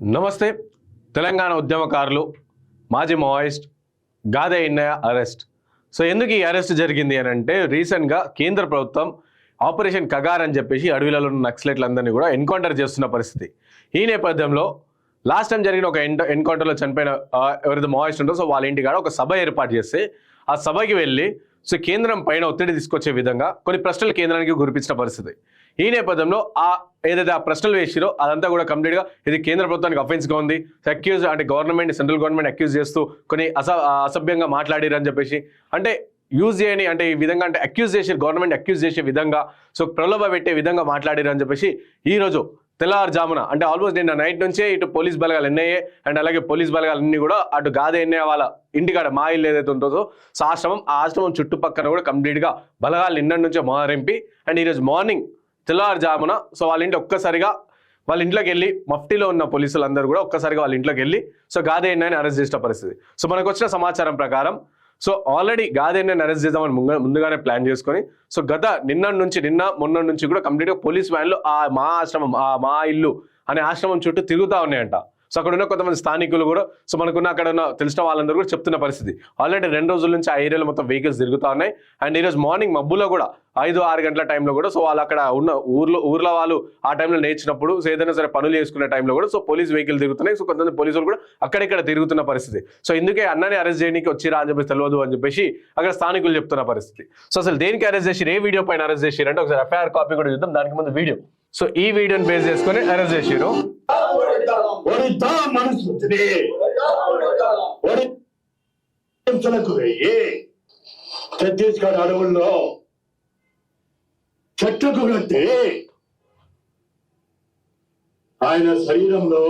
నమస్తే. తెలంగాణ ఉద్యమకారులు మాజీ Maoist Gade Innaiah arrest. So ఎందుకు ఈ అరెస్ట్ జరిగింది అని అంటే రీసెంట్గా కేంద్ర ప్రభుత్వం ఆపరేషన్ కగార్ అని చెప్పేసి అడవిలలో ఉన్న నక్సలైట్లందరినీ కూడా ఎన్కౌంటర్ చేస్తున్న పరిస్థితి. ఈ నేపథ్యంలో లాస్ట్ టైం జరిగిన ఒక ఎన్ ఎన్కౌంటర్లో చనిపోయిన ఎవరైతే మావోయిస్ట్ ఉందో సో వాళ్ళ ఇంటికాడ ఒక సభ ఏర్పాటు చేస్తే ఆ సభకి వెళ్ళి సో కేంద్రం పైన ఒత్తిడి తీసుకొచ్చే విధంగా కొన్ని ప్రశ్నలు కేంద్రానికి గురిపించిన పరిస్థితి. ఈ నేపథ్యంలో ఆ ఏదైతే ఆ ప్రశ్నలు వేసిరో అదంతా కూడా కంప్లీట్గా ఇది కేంద్ర ప్రభుత్వానికి అఫెన్స్గా ఉంది. అక్యూజ్ అంటే గవర్నమెంట్ సెంట్రల్ గవర్నమెంట్ అక్యూజ్ చేస్తూ కొన్ని అస అసభ్యంగా మాట్లాడిరు అని చెప్పేసి అంటే యూజ్ చేయని అంటే ఈ విధంగా అంటే అక్యూజ్ చేసే గవర్నమెంట్ అక్యూజ్ చేసే విధంగా సో ప్రలోభ పెట్టే విధంగా మాట్లాడిరు అని చెప్పేసి ఈరోజు తెల్లవారుజామున అంటే ఆల్మోస్ట్ నిన్న నైట్ నుంచే ఇటు పోలీస్ బలగాలు ఎన్ఐఏ అండ్ అలాగే పోలీస్ బలగాలు అన్ని కూడా అటు గాదే ఎన్ఐ వాళ్ళ ఇంటికాడ మా ఇల్లు ఏదైతే ఉంటుందో సో ఆశ్రమం ఆ ఆశ్రమం చుట్టుపక్కల కూడా కంప్లీట్గా బలగాలు నిన్న నుంచే మారింపి అండ్ ఈరోజు మార్నింగ్ తెల్లవారుజామున సో వాళ్ళ ఇంటి ఒక్కసారిగా వాళ్ళ ఇంట్లోకి వెళ్ళి మఫ్టీలో ఉన్న పోలీసులు అందరూ కూడా ఒక్కసారిగా వాళ్ళ ఇంట్లోకి వెళ్ళి సో గాదేన్నని అరెస్ట్ చేసిన పరిస్థితి. సో మనకు వచ్చిన సమాచారం ప్రకారం సో ఆల్రెడీ గాదేన్నని అరెస్ట్ చేద్దామని ముందుగానే ప్లాన్ చేసుకొని సో గత నిన్న నుంచి నిన్న మొన్న నుంచి కూడా కంప్లీట్గా పోలీస్ వ్యాన్లు ఆ మా ఆశ్రమం ఆ మా ఇల్లు అనే ఆశ్రమం చుట్టూ తిరుగుతూ ఉన్నాయంట. సో అక్కడ ఉన్న కొంతమంది స్థానికులు కూడా సో మనకున్న అక్కడ ఉన్న తెలిసిన వాళ్ళందరూ కూడా చెప్తున్న పరిస్థితి. ఆల్రెడీ రెండు రోజుల నుంచి ఆ ఏరియాలో మొత్తం వెహికల్స్ తిరుగుతూ ఉన్నాయి. అండ్ ఈరోజు మార్నింగ్ మబ్బులో కూడా ఐదు ఆరు గంటల టైంలో కూడా సో వాళ్ళు అక్కడ ఉన్న ఊర్లో ఊర్లో వాళ్ళు ఆ టైంలో నేర్చినప్పుడు సో ఏదైనా సరే పనులు చేసుకునే టైంలో కూడా సో పోలీస్ వెహికల్ తిరుగుతున్నాయి. సో కొంతమంది పోలీసులు కూడా అక్కడిక్కడ తిరుగుతున్న పరిస్థితి. సో ఇందుకే అన్నని అరెస్ట్ చేయడానికి వచ్చిరా అని చెప్పేసి తెలియదు అని చెప్పేసి అక్కడ స్థానికులు చెప్తున్న పరిస్థితి. సో అసలు దేనికి అరెస్ట్ చేసి ఏ వీడియో పైన అరెస్ట్ చేసిరు అంటే ఒకసారి ఎఫ్ఐఆర్ కాపీ కూడా చూద్దాం. దానికి ముందు వీడియో సో ఈ వీడియోని బేస్ చేసుకొని అరెస్ట్ చేసిరు ఒడితా మనసుని ఒడి హింసలకు వెయ్యి ఛత్తీస్గఢ్ అడవుల్లో చెట్టుకు కట్టి ఆయన శరీరంలో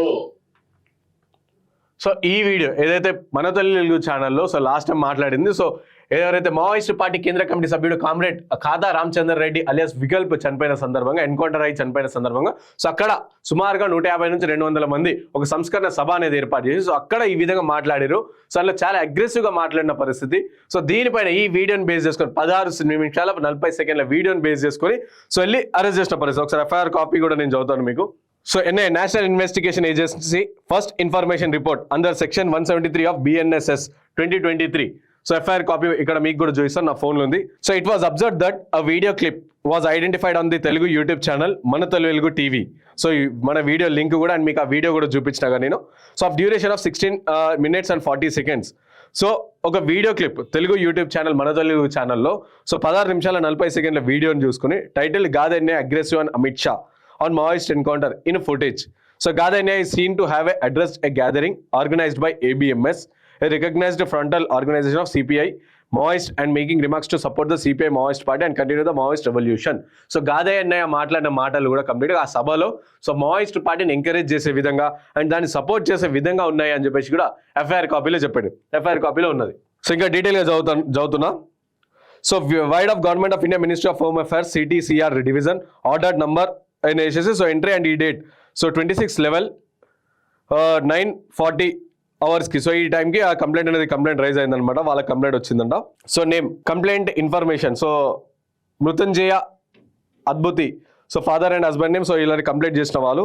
సో ఈ వీడియో ఏదైతే మన తల్లి తెలుగు ఛానల్లో సో లాస్ట్ టైం మాట్లాడింది సో ఎవరైతే మావోయిస్టు పార్టీ కేంద్ర కమిటీ సభ్యుడు కామ్రేడ్ ఖాతా రామచంద్ర రెడ్డి అలియాస్ వికల్ప్ చనిపోయిన సందర్భంగా ఎన్కౌంటర్ అయి చనిపోయిన సందర్భంగా సో అక్కడ సుమారుగా నూట యాభై నుంచి రెండు వందల మంది ఒక సంస్కరణ సభ అనేది ఏర్పాటు చేసి సో అక్కడ ఈ విధంగా మాట్లాడారు. సో అందులో చాలా అగ్రెసివ్గా మాట్లాడిన పరిస్థితి. సో దీనిపైన ఈ వీడియోని బేస్ చేసుకొని పదహారు నిమిషాల నలభై సెకండ్ల వీడియోని బేస్ చేసుకొని సో వెళ్ళి అరెస్ట్ చేసిన పరిస్థితి. ఒకసారి ఎఫ్ఐఆర్ కాపీ కూడా నేను చదువుతాను మీకు. So NI national investigation agency first information report under section one seventy three of BNSS twenty twenty three. So FIR copy ఇక్కడ మీకు కూడా చూపిస్తాను. నా ఫోన్లో ఉంది. So it was observe that a video clip was identified on the Telugu YouTube channel మన Telugu TV so మన video link కూడా అండ్ మీకు ఆ వీడియో కూడా చూపించినాగా నేను. So of duration of sixteen minutes and forty seconds so ఒక video clip Telugu YouTube channel మన తెలుగు ఛానల్లో సో పదహారు నిమిషాల నలభై సెకండ్ల వీడియోని చూసుకుని title Gadenna aggressive and Amit Shah on encounter in footage so So Gadanya seen to have a address a gathering organized by ABMS a recognized frontal organization of CPI, Maoist and making remarks to support the CPI Maoist party and continue the Maoist revolution. So Gade Innaiah మాట్లాడిన మాటలు కూడా కంప్లీట్గా ఆ సభలో so moist పార్టీని encourage చేసే విధంగా and దాన్ని సపోర్ట్ చేసే విధంగా ఉన్నాయి అని చెప్పేసి కూడా ఎఫ్ఐఆర్ కాపీలో చెప్పాడు. ఎఫ్ఐఆర్ కాపీలో ఉన్నది. సో ఇంకా డీటెయిల్గా చదువుతా చదువుతున్నా. So vide of government of India ministry of home affairs CTCR division order number అని వేసేసి సో ఎంట్రీ అండ్ ఈ date so twenty six eleven nine forty అవర్స్కి. సో ఈ టైంకి ఆ కంప్లైంట్ అనేది కంప్లైంట్ రైజ్ అయిందనమాట. వాళ్ళ కంప్లైంట్ వచ్చిందంట. So name complaint information. So Mrityunjaya అద్భుతి. So father and husband name. So ఇలా కంప్లైంట్ చేసిన వాళ్ళు.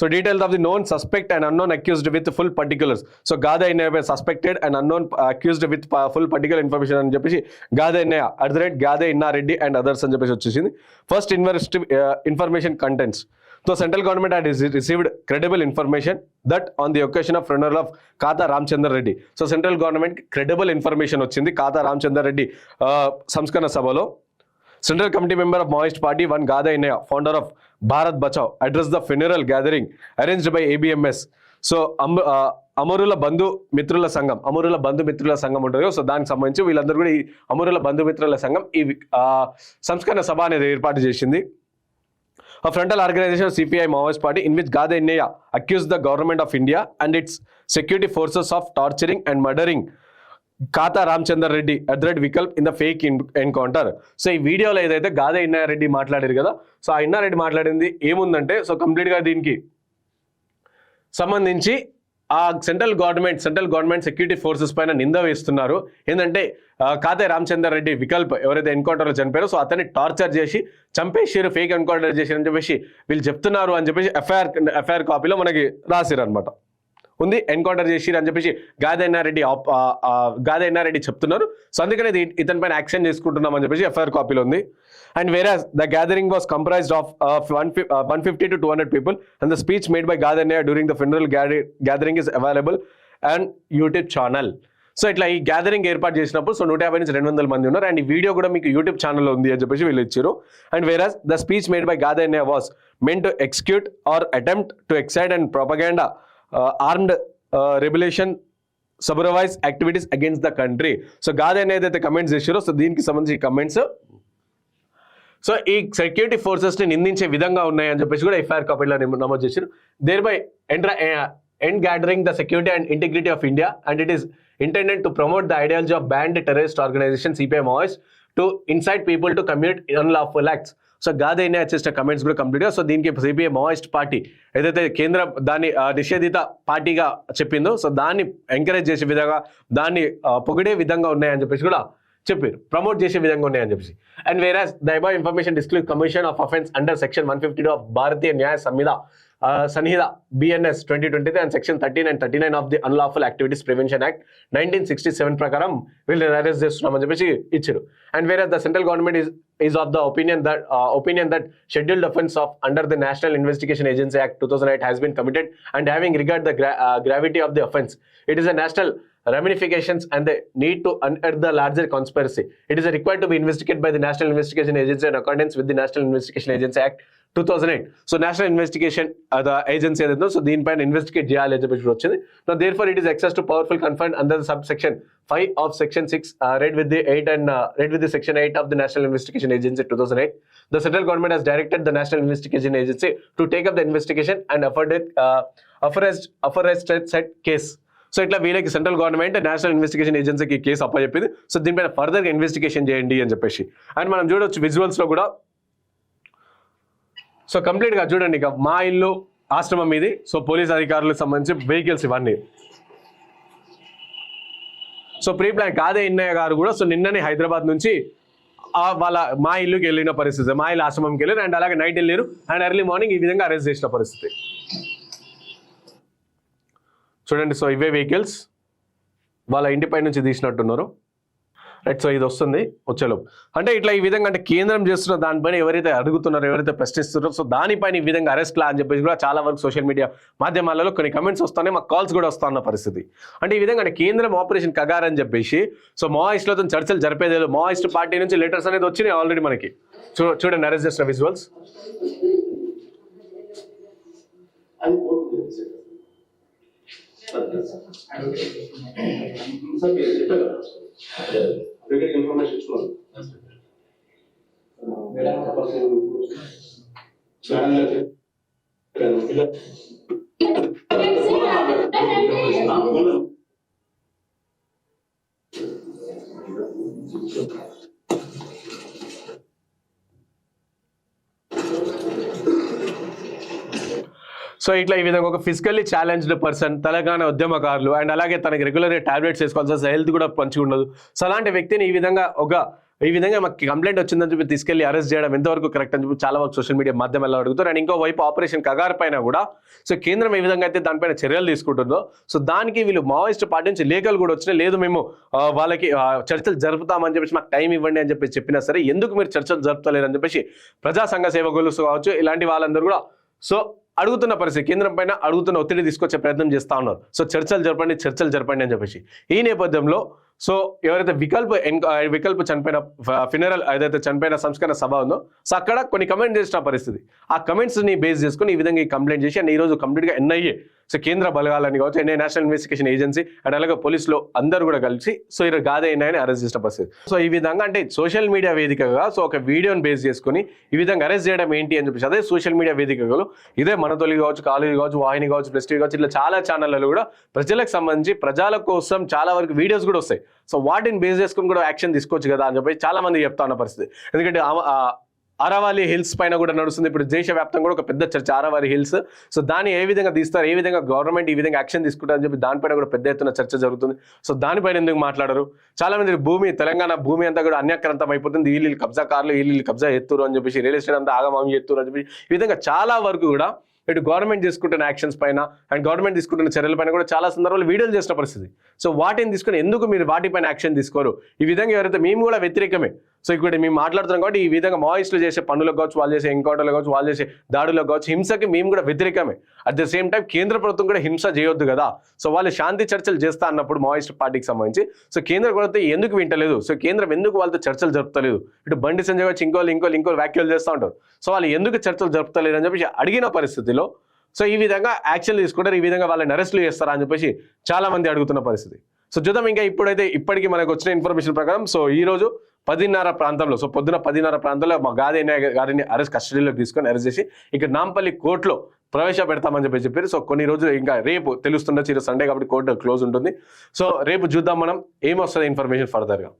So details of the known suspect and unknown accused with full particulars so Gade Innaiah suspected and unknown accused with full particular information అని చెప్పేసి Gade Innaiah at the rate Gade Innareddy and others అని చెప్పేసి వచ్చేసింది. First invest information contents. So central government had received credible information that on the occasion of funeral of Katta Ramachandra Reddy so central government credible information వచ్చింది ఖాతా రామచందర్ రెడ్డి సంస్కరణ సభలో. Central committee member of Maoist party one Gade Innaiah founder of Bharat Bachao address the funeral gathering arranged by ABMS so అమరుల బంధు మిత్రుల సంఘం అమరుల బంధు మిత్రుల సంఘం ఉంటుంది సో దానికి సంబంధించి వీళ్ళందరూ కూడా ఈ అమరుల బంధు మిత్రుల సంఘం ఈ సంస్కరణ సభ అనేది ఏర్పాటు చేసింది. ఆ frontal organization CPI Maoist party in which Gade Innaiah accuse the government of India and its security forces of torturing and murdering Katta Ramachandra Reddy at rate Vikalp in the fake in encounter so ఈ వీడియోలో ఏదైతే గాద ఇన్నయ్య రెడ్డి మాట్లాడారు కదా so ఆ ఇన్నారెడ్డి మాట్లాడింది ఏముందంటే so కంప్లీట్గా దీనికి సంబంధించి ఆ central government central government security forces పైన నింద వేస్తున్నారు. ఏంటంటే కాతే రామచందర్ రెడ్డి వికల్ప్ ఎవరైతే ఎన్కౌంటర్లో చనిపోయారో సో అతన్ని టార్చర్ చేసి చంపేసారు ఫేక్ ఎన్కౌంటర్ చేశారని చెప్పేసి వీళ్ళు చెప్తున్నారు అని చెప్పేసి ఎఫ్ఐఆర్ ఎఫ్ఐఆర్ కాపీలో మనకి రాసిరు అనమాట ఉంది ఎన్కౌంటర్ చేసిరు అని చెప్పేసి గాదెన్నారెడ్డి ఆప్- చెప్తున్నారు. సో అందుకనే ఇతని పైన యాక్షన్ చేసుకుంటున్నాం అని చెప్పేసి ఎఫ్ఐఆర్ కాపీలో ఉంది. And where the gathering was comprised of one one fifty to two hundred people and the speech made by Gadennayya during the funeral gathering is available and YouTube channel so ఇట్లా ఈ gathering ఏర్పాటు చేసినప్పుడు so నూట యాభై నుంచి రెండు వందల మంది ఉన్నారు. అండ్ ఈ వీడియో కూడా మీకు యూట్యూబ్ ఛానల్లో ఉంది అని చెప్పేసి వీళ్ళు ఇచ్చారు. And whereas the speech made by Gadennayya was meant to excite or attempt to excite and propaganda armed rebellion subversive activities against the country so Gadenna ఏదైతే కమెంట్స్ చేశారో సో దీనికి సంబంధించి కమెంట్స్ సో ఈ సెక్యూరిటీ ఫోర్సెస్ని నిందించే విధంగా ఉన్నాయని చెప్పేసి కూడా ఎఫ్ఐఆర్ కాపీలో నమోదు చేశారు thereby endangering the security and integrity of India and it is intended to promote the ideology of banned terrorist organisation CPI Maoist to incite people to commit unlawful acts so Gadenna చేసిన comments కూడా complete so దీనికి CPI Maoist party ఏదైతే కేంద్ర దాన్ని నిషేధిత పార్టీగా చెప్పిందో so దాన్ని ఎంకరేజ్ చేసే విధంగా దాన్ని పొగిడే విధంగా ఉన్నాయని చెప్పేసి కూడా చెప్పారు. ప్రమోట్ చేసే విధంగా ఉన్నాయని చెప్పేసి. And where thereby information disclose commission of offence under section one fifty of Bharatiya Nyaya Sanhita సన్నిహిత BNS twenty twenty and section thirty nine thirty nine of the unlawful activities prevention act nineteen sixty seven ప్రకారం వీళ్ళని arrest చేస్తున్నామని చెప్పేసి ఇచ్చారు and where the central government is is of the opinion that opinion that scheduled offence of under the national investigation agency act two thousand eight has been committed and having regard the gravity of the offence it is a national ramifications and the need to unearth the larger conspiracy. It is required to be investigated by the National Investigation Agency in accordance with the National Investigation Agency Act two thousand eight so national investigation agency ఏదైతే so దీనిపైన investigate చేయాలి అని చెప్పి వచ్చింది. So therefore it is exercise to powerful confirm under sub section five of section six read with the eight and read with the section eight of the national investigation agency two thousand eight the central government has directed the national investigation agency to take up the investigation and offered it uh, authorized authorized case. So ఇట్లా వీళ్ళకి central government national investigation ఏజెన్సీకి case అప్ప చెప్పింది so దీనిపైన ఫర్దర్గా investigation చేయండి అని చెప్పేసి. అండ్ మనం చూడొచ్చు విజువల్స్లో కూడా సో కంప్లీట్గా చూడండి ఇక మా ఇల్లు ఆశ్రమం ఇది. సో పోలీస్ అధికారులకు సంబంధించి వెహికల్స్ ఇవన్నీ. సో ప్రీ ప్లాన్ కాదే ఇన్నయ్య గారు కూడా. సో నిన్ననే హైదరాబాద్ నుంచి వాళ్ళ మా ఇల్లుకి వెళ్ళిన పరిస్థితి. మా ఇల్లు ఆశ్రమంకి వెళ్ళారు. అండ్ అలాగే నైట్ వెళ్ళారు. అండ్ ఎర్లీ మార్నింగ్ ఈ విధంగా అరెస్ట్ చేసిన పరిస్థితి. చూడండి. సో ఇవే వెహికల్స్ వాళ్ళ ఇంటిపై నుంచి తీసినట్టున్నారు. రైట్ సో ఇది వస్తుంది వచ్చేలోపు అంటే ఇట్లా ఈ విధంగా అంటే కేంద్రం చేస్తున్న దానిపైన ఎవరైతే అడుగుతున్నారో ఎవరైతే ప్రశ్నిస్తున్నారో సో దానిపైన ఈ విధంగా అరెస్ట్ లా అని చెప్పేసి కూడా చాలా వరకు సోషల్ మీడియా మాధ్యమాలలో కొన్ని కమెంట్స్ వస్తున్నాయి మాకు కాల్స్ కూడా వస్తున్న పరిస్థితి. అంటే ఈ విధంగా అంటే కేంద్రం ఆపరేషన్ కగార్ అని చెప్పేసి సో మావోయిస్టులతో చర్చలు జరిపేది మావోయిస్ట్ పార్టీ నుంచి లెటర్స్ అనేది వచ్చినాయి ఆల్రెడీ మనకి. చూ చూడండి అరెస్ట్ చేసిన విజువల్స్ ఇన్ఫర్మేషన్ ఇచ్చుకున్నాను సో ఇట్లా ఈ విధంగా ఒక ఫిజికల్లీ ఛాలెంజ్డ్ పర్సన్ తెలంగాణ ఉద్యమకారులు అండ్ అలాగే తనకి రెగ్యులర్గా టాబ్లెట్స్ వేసుకోవాల్సి వస్తే హెల్త్ కూడా మంచిగా ఉండదు. సో అలాంటి వ్యక్తిని ఈ విధంగా ఒక ఈ విధంగా మాకు కంప్లైంట్ వచ్చిందని చెప్పి తీసుకెళ్ళి అరెస్ట్ చేయడం ఎంతవరకు కరెక్ట్ అని చెప్పి చాలా వరకు సోషల్ మీడియా మాధ్యమాల్లో అడుగుతారు. అండ్ ఇంకోవైపు ఆపరేషన్ కగార్ పైన కూడా సో కేంద్రం ఏ విధంగా అయితే దానిపైన చర్యలు తీసుకుంటుందో సో దానికి వీళ్ళు మావోయిస్ట్ పార్టీ నుంచి లేఖలు కూడా వచ్చినాయి. లేదు మేము వాళ్ళకి చర్చలు జరుపుతామని చెప్పేసి మాకు టైం ఇవ్వండి అని చెప్పి చెప్పినా సరే ఎందుకు మీరు చర్చలు జరుపుతలేరు అని చెప్పేసి ప్రజా సంఘ సేవకులు కావచ్చు ఇలాంటి వాళ్ళందరూ కూడా సో అడుగుతున్న పరిస్థితి కేంద్రం పైన అడుగుతున్న ఒత్తిడి తీసుకొచ్చే ప్రయత్నం చేస్తా ఉన్నారు. సో చర్చలు జరపండి చర్చలు జరపండి అని చెప్పేసి. ఈ నేపథ్యంలో సో ఎవరైతే వికల్ప వికల్ప చనిపోయిన ఫినరల్ ఏదైతే చనిపోయిన సంస్కరణ సభ ఉందో సో అక్కడ కొన్ని కమెంట్ చేసిన పరిస్థితి. ఆ కమెంట్స్ని బేస్ చేసుకుని ఈ విధంగా ఈ కంప్లైంట్ చేసి అండ్ ఈ రోజు ఎన్ఐఏ సో కేంద్ర బలగాలని కావచ్చు NI national investigation agency and అలాగే పోలీసులు అందరూ కూడా కలిసి సో ఈ గాదే ఎన్ఐని అరెస్ట్ చేసిన పరిస్థితి. సో ఈ విధంగా అంటే సోషల్ మీడియా వేదికగా సో ఒక వీడియోని బేస్ చేసుకుని ఈ విధంగా అరెస్ట్ చేయడం ఏంటి అని చెప్పేసి అదే సోషల్ మీడియా వేదికలు ఇదే మన తొలి కావచ్చు కాలేజీ కావచ్చు వాహిని కావచ్చు ప్లస్ టీవీ కావచ్చు ఇట్లా చాలా ఛానళ్ళలో కూడా ప్రజలకు సంబంధించి ప్రజల కోసం చాలా వరకు వీడియోస్ కూడా వస్తాయి. సో వాటిని బేస్ చేసుకుని కూడా యాక్షన్ తీసుకోవచ్చు కదా అని చెప్పి చాలా మంది చెప్తా ఉన్న పరిస్థితి. ఎందుకంటే అరవాలి హిల్స్ పైన కూడా నడుస్తుంది. ఇప్పుడు దేశవ్యాప్తంగా కూడా ఒక పెద్ద చర్చ అరవాలి హిల్స్. సో దాన్ని ఏ విధంగా తీస్తారు ఏ విధంగా గవర్నమెంట్ ఈ విధంగా యాక్షన్ తీసుకుంటారని చెప్పి దానిపైన కూడా పెద్ద ఎత్తున చర్చ జరుగుతుంది. సో దానిపైన ఎందుకు మాట్లాడరు? చాలా మంది భూమి తెలంగాణ భూమి అంతా కూడా అన్యాక్రాంతం అయిపోతుంది. వీళ్ళు కబ్జా కార్లు వీళ్ళు కబ్జా ఎత్తురు అని చెప్పేసి రియల్ ఎస్టేట్ అంతా ఆగమామి ఎత్తురు అని చెప్పి ఈ విధంగా చాలా వరకు కూడా ఇటు గవర్నమెంట్ తీసుకుంటున్న యాక్షన్స్ పైన అండ్ గవర్నమెంట్ తీసుకుంటున్న చర్యలపైన కూడా చాలా సందర్భాలు వీడియోలు చేసిన పరిస్థితి. సో వాటిని తీసుకుని ఎందుకు మీరు వాటిపైన యాక్షన్ తీసుకోరు? ఈ విధంగా ఎవరైతే మేము కూడా వ్యతిరేకమే సో ఇక్కడ మేము మాట్లాడుతున్నాం కాబట్టి ఈ విధంగా మాయిస్టులు చేసే పనులకు కావచ్చు వాళ్ళు చేసే ఎన్కౌంటర్లు కావచ్చు వాళ్ళు చేసే దాడులకు కావచ్చు హింసకి మేము కూడా వ్యతిరేకమే. అట్ ద సేమ్ టైం కేంద్ర ప్రభుత్వం కూడా హింస చేయొద్దు కదా. సో వాళ్ళు శాంతి చర్చలు చేస్తా అన్నప్పుడు మాయిస్ట్ పార్టీకి సంబంధించి. సో కేంద్ర ప్రభుత్వం ఎందుకు వింటలేదు? సో కేంద్రం ఎందుకు వాళ్ళతో చర్చలు జరుపుతలేదు? ఇటు బండి సంజయ్ వచ్చి ఇంకోళ్ళు ఇంకోళ్ళు ఇంకోళ్ళు వ్యాఖ్యలు చేస్తూ ఉంటారు. సో వాళ్ళు ఎందుకు చర్చలు జరుపుతలేదు అని చెప్పేసి అడిగిన పరిస్థితిలో సో ఈ విధంగా యాక్షన్ తీసుకుంటారు ఈ విధంగా వాళ్ళని అరెస్టులు చేస్తారా అని చెప్పేసి చాలా మంది అడుగుతున్న పరిస్థితి. సో చూద్దాం ఇంకా ఇప్పుడైతే ఇప్పటికీ మనకు వచ్చిన ఇన్ఫర్మేషన్ ప్రకారం. సో ఈ రోజు పదిన్నర ప్రాంతంలో సో పొద్దున పదిన్నర ప్రాంతంలో మా గాది గారిని అరెస్ట్ కస్టడీలోకి తీసుకొని అరెస్ట్ చేసి ఇక్కడ నాంపల్లి కోర్టులో ప్రవేశపెడతామని చెప్పి చెప్పారు. సో కొన్ని రోజులు ఇంకా రేపు తెలుస్తుండొచ్చు ఈరోజు సండే కాబట్టి కోర్టు క్లోజ్ ఉంటుంది. సో రేపు చూద్దాం మనం ఏమొస్తుంది ఇన్ఫర్మేషన్ ఫర్దర్గా?